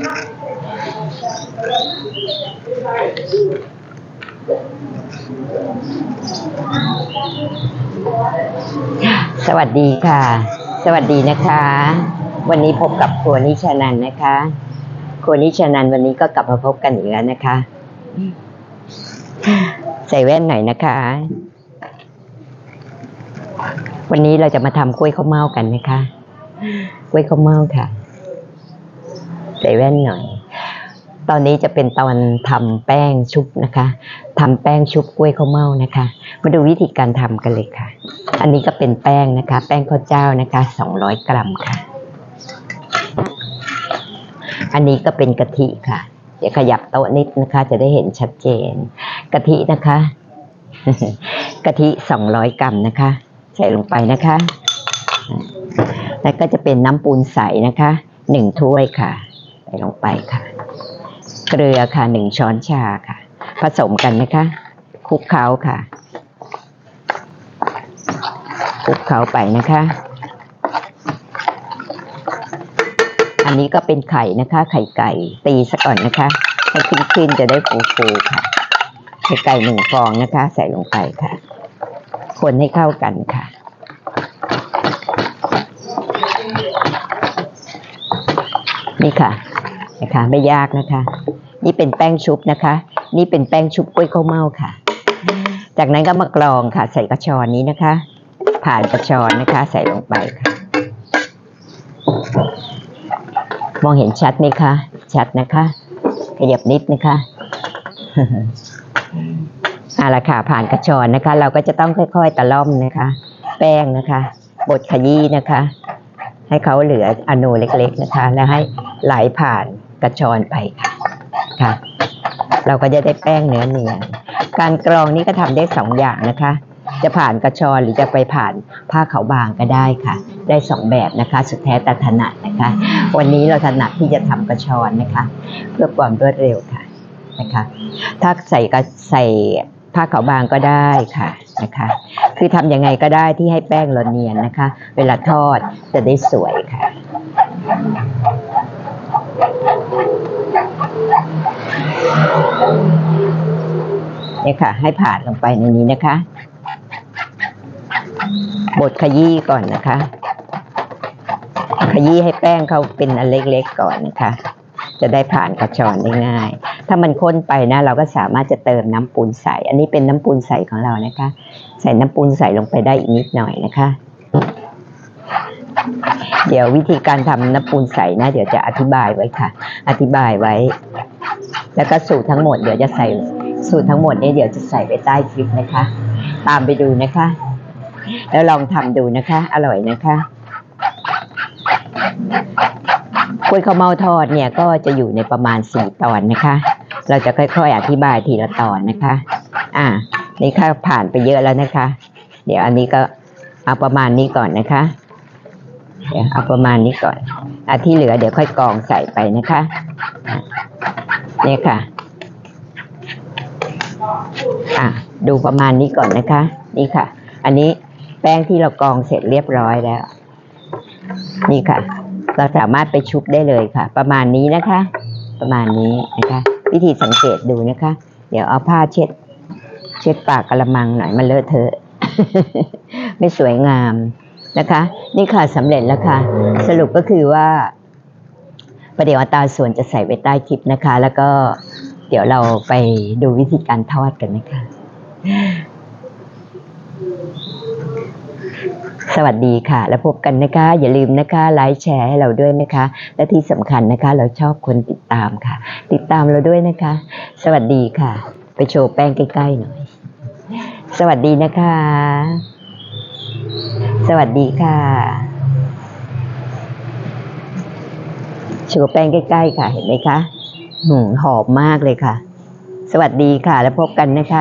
สวัสดีค่ะ สวัสดีนะคะ วันนี้พบกับครัวนิชานันนะคะครัวนิชานันวันนี้ก็กลับมาพบกันอีกแล้วนะคะ ใส่แว่นหน่อยนะคะ วันนี้เราจะมาทำกล้วยข้าวเม่ากันนะคะ กล้วยข้าวเม่าค่ะ ใส่แว่นหน่อย ตอนนี้จะเป็นตอนทำแป้งชุบนะคะทำแป้งชุบกล้วยข้าวเม่านะคะ มาดูวิธีการทำกันเลยค่ะ อันนี้ก็เป็นแป้งนะคะ แป้งข้าวเจ้านะคะ200 กรัมค่ะ อันนี้ก็เป็นกะทิค่ะเดี๋ยวขยับโต๊ะนิดนะคะ จะได้เห็นชัดเจน กะทินะคะกะทิ200กรัมนะคะ ใส่ลงไปนะคะ แล้วก็จะเป็นน้ำปูนใสนะคะหนึ่งถ้วยค่ะ ส่ลงไปค่ะ เกลือค่ะหนึ่งช้อนชาค่ะ ผสมกันนะคะคลุกเคล้าค่ะคลุกเคล้าไปนะคะ อันนี้ก็เป็นไข่นะคะ ไข่ไก่ตีซะก่อนนะคะให้ขึ้นๆจะได้ฟูๆค่ะไข่ไก่หนึ่งฟองนะคะ ใส่ลงไปค่ะ คนให้เข้ากันค่ะนี่ค่ะ นะคะไม่ยากนะคะ นี่เป็นแป้งชุบนะคะ นี่เป็นแป้งชุบกล้วยข้าวเม่าค่ะ จากนั้นก็มากรองค่ะ ใส่กระชอนนี้นะคะ ผ่านกระชอนนะคะ ใส่ลงไปค่ะ มองเห็นชัดไหมคะ ชัดนะคะขยับนิดนะคะเอาละค่ะผ่านกระชอนนะคะ เราก็จะต้องค่อย ๆ ตะล่อมนะคะ แป้งนะคะบดขยี้นะคะ ให้เขาเหลืออนูเล็ก ๆ นะคะ แล้วให้ไหลผ่าน กระชอนไปค่ะค่ะ เราก็จะได้แป้งเนื้อเนียนการกรองนี่ก็ทำได้สองอย่างนะคะ จะผ่านกระชอนหรือจะไปผ่านผ้าขาวบางก็ได้ค่ะ ได้สองแบบนะคะ สุดแท้แต่ถนัดนะคะ วันนี้เราถนัดที่จะทำกระชอนนะคะ เพื่อความรวดเร็วค่ะนะคะ ถ้าใส่กระใส่ผ้าขาวบางก็ได้ค่ะนะคะ คือทำยังไงก็ได้ที่ให้แป้งเราเนียนนะคะ เวลาทอดจะได้สวยค่ะ เนี่ยค่ะ ให้ผ่านลงไปในนี้นะคะ บดขยี้ก่อนนะคะ ขยี้ให้แป้งเขาเป็นอันเล็กๆก่อนนะคะ จะได้ผ่านกระชอนได้ง่าย ถ้ามันข้นไปนะ เราก็สามารถจะเติมน้ำปูนใส อันนี้เป็นน้ำปูนใสของเรานะคะ ใส่น้ำปูนใสลงไปได้อีกนิดหน่อยนะคะ เดี๋ยววิธีการทำน้ำปูนใสนะ เดี๋ยวจะอธิบายไว้ค่ะ อธิบายไว้ แล้วก็สูตรทั้งหมดเดี๋ยวจะใส่สูตรทั้งหมดนี้เดี๋ยวจะใส่ไปใต้คลิปนะคะ ตามไปดูนะคะ แล้วลองทำดูนะคะ อร่อยนะคะกล้วยข้าวเม่าทอดเนี่ยก็จะอยู่ในประมาณสี่ตอนนะคะ เราจะค่อยๆ อธิบายทีละตอนนะคะ อ่า นี่ค่ะผ่านไปเยอะแล้วนะคะ เดี๋ยวอันนี้ก็เอาประมาณนี้ก่อนนะคะ เดี๋ยวเอาประมาณนี้ก่อนอะที่เหลือเดี๋ยวค่อยกองใส่ไปนะคะเนี่ยค่ะ อะ ดูประมาณนี้ก่อนนะคะ นี่ค่ะ อันนี้แป้งที่เรากองเสร็จเรียบร้อยแล้ว นี่ค่ะ เราสามารถไปชุบได้เลยค่ะ ประมาณนี้นะคะ ประมาณนี้นะคะ วิธีสังเกตดูนะคะ เดี๋ยวเอาผ้าเช็ด เช็ดปากกระมังหน่อยมันเลอะเทอะ ไม่สวยงาม นะคะ นี่ค่ะสำเร็จแล้วค่ะ สรุปก็คือว่า ประเดี๋ยวอัตราส่วนจะใส่ไว้ใต้คลิปนะคะ แล้วก็เดี๋ยวเราไปดูวิธีการทอดกันนะคะ สวัสดีค่ะ แล้วพบกันนะคะ อย่าลืมนะคะไลค์แชร์ให้เราด้วยนะคะ และที่สำคัญนะคะ เราชอบคนติดตามค่ะ ติดตามเราด้วยนะคะ สวัสดีค่ะ ไปโชว์แป้งใกล้ๆหน่อย สวัสดีนะคะ สวัสดีค่ะชูแป้งใกล้ๆค่ะ เห็นไหมคะหืมหอมมากเลยค่ะ สวัสดีค่ะ แล้วพบกันนะคะ